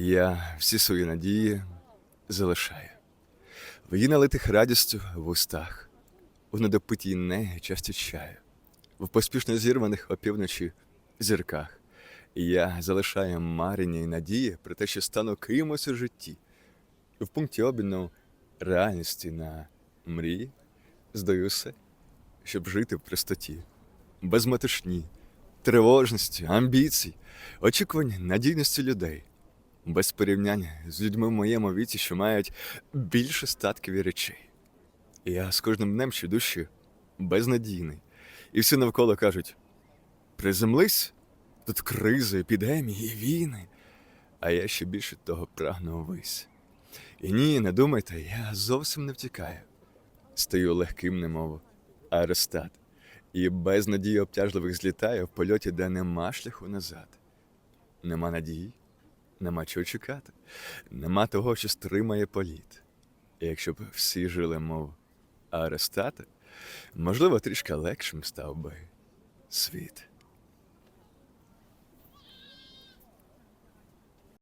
Я всі свої надії залишаю. В її налитих радістю в устах, в недопитій неї часті чаю, в поспішно зірваних опівночі зірках. Я залишаю марення й надії про те, що стану кимось у житті. В пункті обміну реальності на мрії здаю все, щоб жити в простоті, без метушні, тривожності, амбіцій, очікувань надійності людей, без порівняння з людьми в моєму віці, що мають більше статків і речей. Я з кожним днем ще душі безнадійний. І всі навколо кажуть: приземлись, тут кризи, епідемії, війни. А я ще більше того прагну вись. І ні, не думайте, я зовсім не втікаю. Стаю легким, немов аеростат, і без надії обтяжливих злітаю в польоті, де нема шляху назад. Нема надії, нема чого чекати, нема того, що стримає політ. І якщо б всі жили, мов арестати, можливо, трішки легшим став би світ.